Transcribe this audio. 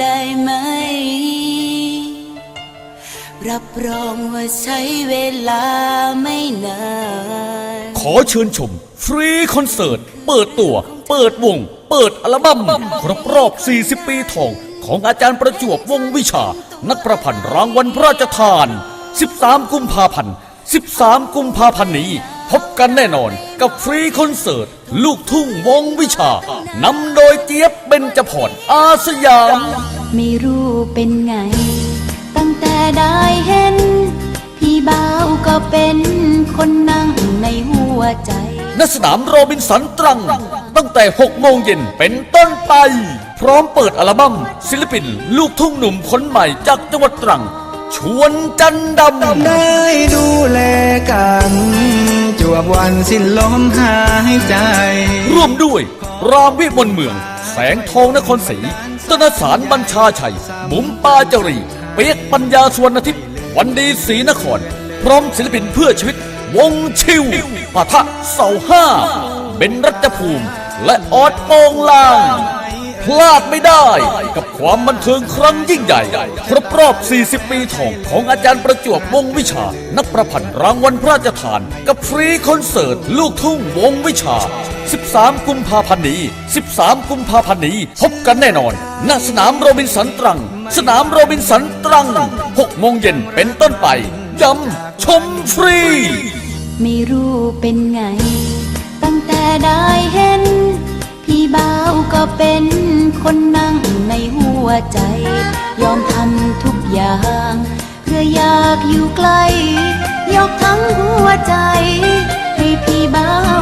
ได้ไหม รับรองว่าใช้เวลาไม่นาน ขอเชิญชม ฟรีคอนเสิร์ต เปิดตัว เปิดวง เปิดอัลบั้มครบรอบ 40 ปีทอง ของอาจารย์ประจวบวงวิชา นักประพันธ์รางวัลพระราชทาน 13 กุมภาพันธ์ 13 กุมภาพันธ์นี้ พบกันแน่นอน กับฟรีคอนเสิร์ต ลูกทุ่งวงวิชานำโดยเจี๊ยบเบญจพรอาสยาม ไม่รู้เป็นไง ตั้งแต่ได้เห็น พี่บ่าวก็เป็นคนนั่งในหัวใจณสนามโรบินสันตรัง ตั้งแต่ 6 โมงเย็นเป็นต้นไป พร้อมเปิดอัลบั้มศิลปิน ลูกทุ่งหนุ่มคนใหม่จากจังหวัดตรัง ชวนจันดำได้ดูแลกันจ วันสิ้นลมหายใจ ร่วมด้วย รามวิมลเมือง แสงทองนครศรีตนสารบัญชาชัย บุ๋มปาจรีเปียกปัญญาสวนอาทิตย์วันดีศรีนคร พร้อมศิลปินเพื่อชีวิต วงชิวปะทะเสาห้าเบนรัชภูมิ และออดโปงลาง พลาดไม่ได้ กับความบันเทิงครั้งยิ่งใหญ่ครบรอบ 40 ปีทองของอาจารย์ประจวบวงวิชา นักประพันธ์รางวัลพระราชทาน กับฟรีคอนเสิร์ต ลูกทุ่งวงวิชา 13 กุมภาพันธ์นี้ 13 กุมภาพันธ์นี้ พบกันแน่นอนณสนามโรบินสันตรัง สนามโรบินสันตรัง 6 โมงเย็นเป็นต้นไปย้ำชมฟรี ไม่รู้เป็นไง ตั้งแต่ได้เห็น พี่บ่าวก็เป็น คนนั่งในหัวใจ ยอมทำทุกอย่าง เพื่ออยากอยู่ใกล้ ยกทั้งหัวใจ ให้พี่บ้าว